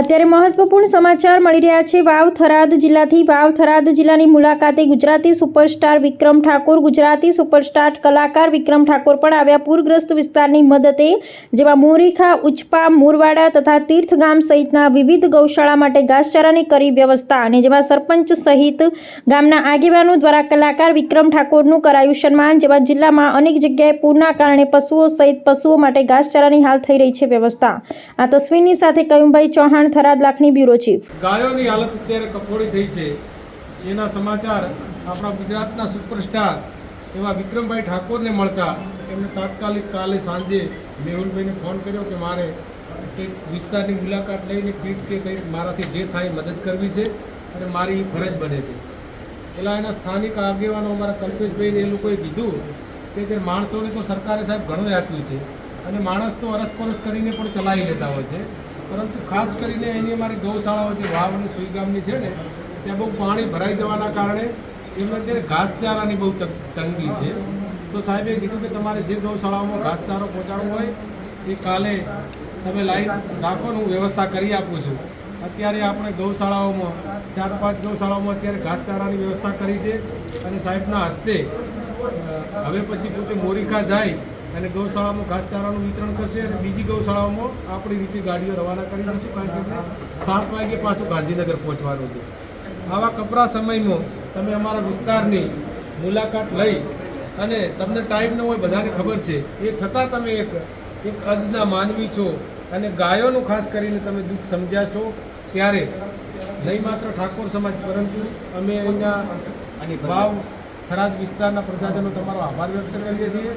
અત્યારે મહત્વપૂર્ણ સમાચાર મળી રહ્યા છે. વાવ થરાદ જિલ્લાથી વાવ થરાદ જિલ્લાની મુલાકાતે ગુજરાતી સુપરસ્ટાર વિક્રમ ઠાકોર, ગુજરાતી સુપરસ્ટાર કલાકાર વિક્રમ ઠાકોર પણ આવ્યા. પૂરગ્રસ્ત વિસ્તારની મદદે જેમાં મોરીખા, ઉચપા, મોરવાડા તથા તીર્થગામ સહિતના વિવિધ ગૌશાળા માટે ઘાસચારાની કરી વ્યવસ્થા અને જેમાં સરપંચ સહિત ગામના આગેવાનો દ્વારા કલાકાર વિક્રમ ઠાકોરનું કરાયું સન્માન જેમાં જિલ્લામાં અનેક જગ્યાએ પૂરના કારણે પશુઓ સહિત પશુઓ માટે ઘાસચારાની હાલ થઈ રહી છે વ્યવસ્થા. આ તસવીરની સાથે કયુંભાઈ ચૌહાણ થરાદ લાખની બ્યુરો ચીફ. ગાયોની હાલત અત્યારે કફોડી થઈ છે. એના સમાચાર આપણા ગુજરાતના સુપરસ્ટાર એવા વિક્રમભાઈ ઠાકોરને મળતા એમને તાત્કાલિક કાલે સાંજે મેહુલભાઈને ફોન કર્યો કે મારે કંઈક વિસ્તારની મુલાકાત લઈને કીટ કે કંઈક મારાથી જે થાય મદદ કરવી છે અને મારી ફરજ બને છે. પેલા એના સ્થાનિક આગેવાનો અમારા કલ્પેશભાઈને એ લોકોએ કીધું કે તે માણસોને તો સરકારે સાહેબ ઘણું આપ્યું છે અને માણસ તો અરસપરસ કરીને પણ ચલાવી લેતા હોય છે. પરંતુ ખાસ કરીને એની અમારી ગૌશાળાઓ જે વાવ અને સુઈગામની છે ને, ત્યાં બહુ પાણી ભરાઈ જવાના કારણે એમને અત્યારે ઘાસચારાની બહુ તંગ- છે. તો સાહેબે કીધું કે તમારે જે ગૌશાળાઓમાં ઘાસચારો પહોંચાડવો હોય, એ કાલે તમે લાઈન રાખો હું વ્યવસ્થા કરી આપું છું. અત્યારે આપણે ગૌશાળાઓમાં ચાર પાંચ ગૌશાળાઓમાં અત્યારે ઘાસચારાની વ્યવસ્થા કરી છે અને સાહેબના હસ્તે હવે પછી પોતે મોરીખા જાય અને ગૌશાળામાં ઘાસચારાનું વિતરણ કરશે અને બીજી ગૌશાળાઓમાં આપણી રીતે ગાડીઓ રવાના કરી દઈશું કારણ કે સાત વાગે પાછું ગાંધીનગર પહોંચવાનું છે. આવા કપરા સમયમાં તમે અમારા વિસ્તારની મુલાકાત લઈ અને તમને ટાઈમ ન હોય બધાને ખબર છે એ છતાં તમે એક એક અદના માનવી છો અને ગાયોનું ખાસ કરીને તમે દુઃખ સમજ્યા છો ત્યારે નહીં માત્ર ઠાકોર સમાજ પરંતુ અમે અહીંના ભાવ થરાદ વિસ્તારના પ્રજાજનો તમારો આભાર વ્યક્ત કરીએ છીએ.